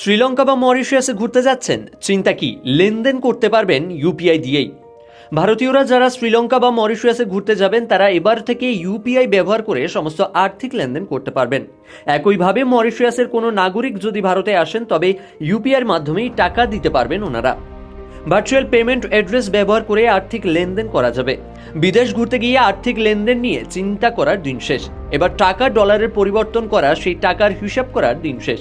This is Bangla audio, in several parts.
শ্রীলঙ্কা বা মরিশিয়াসে ঘুরতে যাচ্ছেন, চিন্তা কি, লেনদেন করতে পারবেন ইউপিআই দিয়েই। ভারতীয়রা যারা শ্রীলঙ্কা বা মরিশিয়াসে ঘুরতে যাবেন, তারা এবার থেকে ইউপিআই ব্যবহার করে সমস্ত আর্থিক লেনদেন করতে পারবেন। একইভাবে মরিশিয়াসের কোনো নাগরিক যদি ভারতে আসেন, তবে ইউপিআইয়ের মাধ্যমেই টাকা দিতে পারবেন ওনারা। ভার্চুয়াল পেমেন্ট অ্যাড্রেস ব্যবহার করে আর্থিক লেনদেন করা যাবে। বিদেশ ঘুরতে গিয়ে আর্থিক লেনদেন নিয়ে চিন্তা করার দিন শেষ। এবার টাকা ডলারের পরিবর্তন করা, সেই টাকার হিসাব করার দিন শেষ।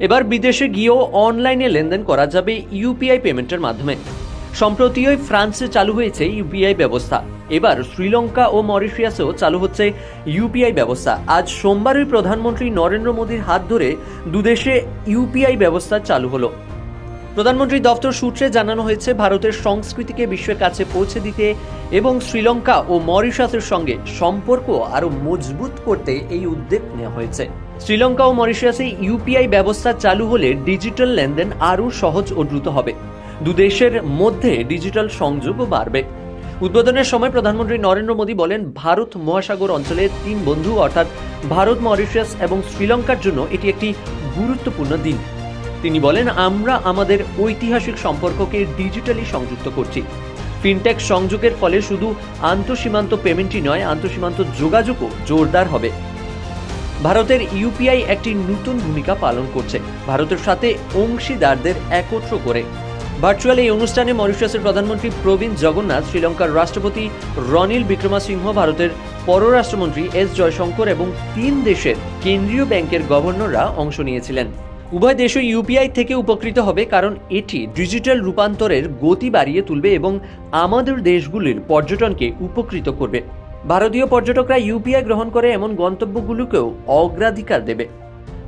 এবার বিদেশে গিয়েও অনলাইনে লেনদেন করা যাবে ইউপিআই পেমেন্টের মাধ্যমে। সম্প্রতিই ফ্রান্সে চালু হয়েছে ইউপিআই ব্যবস্থা। এবার শ্রীলঙ্কা ও মরিশিয়াসেও চালু হচ্ছে ইউপিআই ব্যবস্থা। আজ সোমবারই প্রধানমন্ত্রী নরেন্দ্র মোদীর হাত ধরে দুদেশে ইউপিআই ব্যবস্থা চালু হলো। প্রধানমন্ত্রী দপ্তর সূত্রে জানানো হয়েছে, ভারতের সংস্কৃতিকে বিশ্বের কাছে পৌঁছে দিতে এবং শ্রীলঙ্কা ও মরিশাসের সঙ্গে সম্পর্ক আরও মজবুত করতে এই উদ্যোগ নেওয়া হয়েছে। শ্রীলঙ্কা ও মরিশাসে ইউপিআই ব্যবস্থা চালু হলে ডিজিটাল লেনদেন আরও সহজ ও দ্রুত হবে। দুদেশের মধ্যে ডিজিটাল সংযোগও বাড়বে। উদ্বোধনের সময় প্রধানমন্ত্রী নরেন্দ্র মোদী বলেন, ভারত মহাসাগর অঞ্চলের তিন বন্ধু, অর্থাৎ ভারত মরিশাস এবং শ্রীলঙ্কার জন্য এটি একটি গুরুত্বপূর্ণ দিন। তিনি বলেন, আমরা আমাদের ঐতিহাসিক সম্পর্ককে ডিজিটালি সংযুক্ত করছি। ফিনটেক সংযোগের ফলে শুধু আন্তঃসীমান্ত পেমেন্টই নয়, আন্তঃসীমান্ত যোগাযোগও জোরদার হবে। ভারতের ইউপিআই একটি নতুন ভূমিকা পালন করছে। ভারতের সাথে অংশীদারদের একত্র করে। ভার্চুয়াল এই অনুষ্ঠানে মরিশাসের প্রধানমন্ত্রী প্রবীণ জগন্নাথ, শ্রীলঙ্কার রাষ্ট্রপতি রনিল বিক্রমাসিংহ, ভারতের পররাষ্ট্রমন্ত্রী এস জয়শঙ্কর এবং তিন দেশের কেন্দ্রীয় ব্যাংকের গভর্নররা অংশ নিয়েছিলেন। উভয় দেশই ইউপিআই থেকে উপকৃত হবে কারণ এটি ডিজিটাল রূপান্তরের গতি বাড়িয়ে তুলবে এবং আমাদের দেশগুলির পর্যটনকে উপকৃত করবে। ভারতীয় পর্যটকরা ইউপিআই গ্রহণ করে এমন গন্তব্যগুলোকেও অগ্রাধিকার দেবে।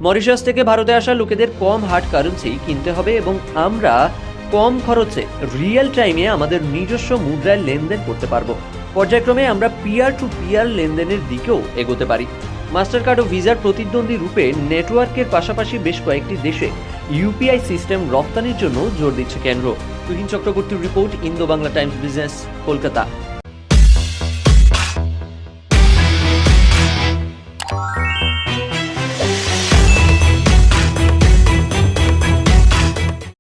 মরিশাস থেকে ভারতে আসা লোকেদের কম হার্ড কারেন্সি কিনতে হবে এবং আমরা কম খরচে রিয়েল টাইমে আমাদের নিজস্ব মুদ্রায় লেনদেন করতে পারব। পর্যায়ক্রমে আমরা পিয়ার টু পিয়ার লেনদেনের দিকেও এগোতে পারি। মাস্টার কার্ড ও ভিসার প্রতিদ্বন্দ্বী রূপে নেটওয়ার্কের পাশাপাশি বেশ কয়েকটি দেশে ইউপিআই সিস্টেম রপ্তানির জন্য জোর দিচ্ছে কেন্দ্র। তুহিন চক্রবর্তীর report Indo Bangla Times business, Kolkata.